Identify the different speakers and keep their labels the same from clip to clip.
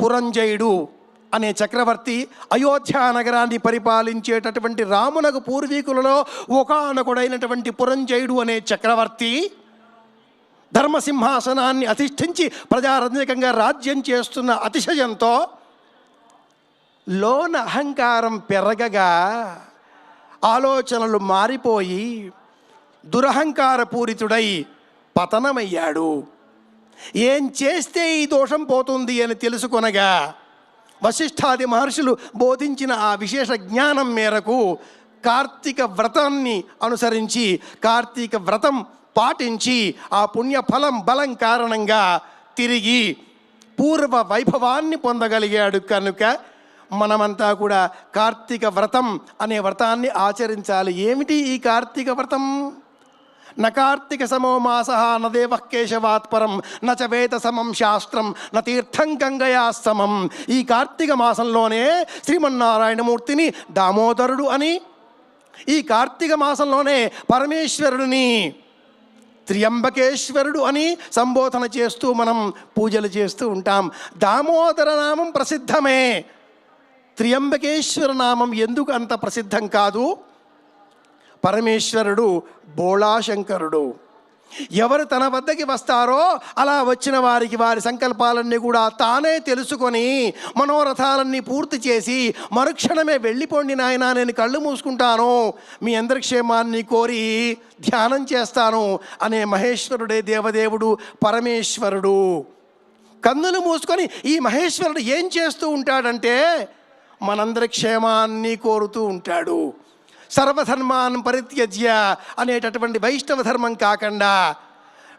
Speaker 1: పురంజయుడు అనే చక్రవర్తి అయోధ్య నగరాన్ని పరిపాలించేటటువంటి రామునకు పూర్వీకులలో ఒకానొకడైనటువంటి పురంజయుడు అనే చక్రవర్తి ధర్మసింహాసనాన్ని అధిష్ఠించి ప్రజారంజకంగా రాజ్యం చేస్తున్న అతిశయంతో లోన అహంకారం పెరగగా ఆలోచనలు మారిపోయి దురహంకారపూరితుడై పతనమయ్యాడు. ఏం చేస్తే ఈ దోషం పోతుంది అని తెలుసుకొనగా వశిష్ఠాది మహర్షులు బోధించిన ఆ విశేష జ్ఞానం మేరకు కార్తీక వ్రతాన్ని అనుసరించి కార్తీక వ్రతం పాటించి ఆ పుణ్యఫలం బలం కారణంగా తిరిగి పూర్వ వైభవాన్ని పొందగలిగాడు కనుక మనమంతా కూడా కార్తీక వ్రతం అనే వ్రతాన్ని ఆచరించాలి. ఏమిటి ఈ కార్తీక వ్రతం? న సమో మాస న దేవ కేశవాత్ న చ వేద సమం శాస్త్రం న తీర్థం గంగయా సమం ఈ కార్తీక మాసంలోనే శ్రీమన్నారాయణమూర్తిని దామోదరుడు అని ఈ కార్తీక మాసంలోనే పరమేశ్వరుడిని త్ర్యంబకేశ్వరుడు అని సంబోధన చేస్తూ మనం పూజలు చేస్తూ ఉంటాం. దామోదర నామం ప్రసిద్ధమే. త్ర్యంబకేశ్వర నామం ఎందుకు అంత ప్రసిద్ధం కాదు? పరమేశ్వరుడు బోళాశంకరుడు. ఎవరు తన వద్దకి వస్తారో అలా వచ్చిన వారికి వారి సంకల్పాలన్నీ కూడా తానే తెలుసుకొని మనోరథాలన్నీ పూర్తి చేసి మరుక్షణమే వెళ్ళిపోండి నాయనా నేను కళ్ళు మూసుకుంటాను. మీ అందరి క్షేమాన్ని కోరి ధ్యానం చేస్తాను అనే మహేశ్వరుడే దేవదేవుడు పరమేశ్వరుడు. కన్నులు మూసుకొని ఈ మహేశ్వరుడు ఏం చేస్తూ ఉంటాడంటే మనందరి క్షేమాన్ని కోరుతూ ఉంటాడు. సర్వధర్మాన్ పరిత్యజ్య అనేటటువంటి వైష్ణవ ధర్మం కాకుండా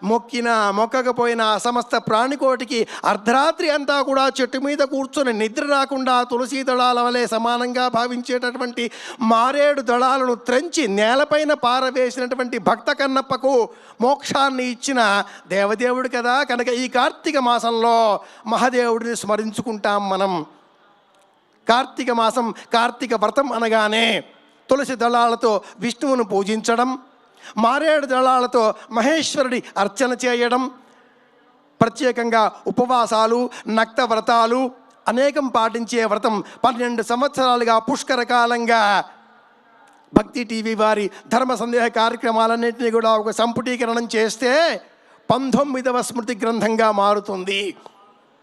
Speaker 1: మొక్కిన మొక్కకపోయినా సమస్త ప్రాణికోటికి అర్ధరాత్రి అంతా కూడా చెట్టు మీద కూర్చొని నిద్ర రాకుండా తులసి దళాల వలె సమానంగా భావించేటటువంటి మారేడు దళాలను త్రెంచి నేలపైన పారవేసినటువంటి భక్త కన్నప్పకు మోక్షాన్ని ఇచ్చిన దేవదేవుడు కదా. కనుక ఈ కార్తీక మాసంలో మహాదేవుడిని స్మరించుకుంటాం మనం. కార్తీక మాసం కార్తీక వ్రతం అనగానే తులసి దళాలతో విష్ణువును పూజించడం మారేడు దళాలతో మహేశ్వరుడి అర్చన చేయడం ప్రత్యేకంగా ఉపవాసాలు నక్త వ్రతాలు అనేకం పాటించే వ్రతం పన్నెండు సంవత్సరాలుగా పుష్కరకాలంగా. భక్తి టీవీ వారి ధర్మ సందేహ కార్యక్రమాలన్నింటినీ కూడా ఒక సంపుటీకరణం చేస్తే పంతొమ్మిదవ స్మృతి గ్రంథంగా మారుతుంది.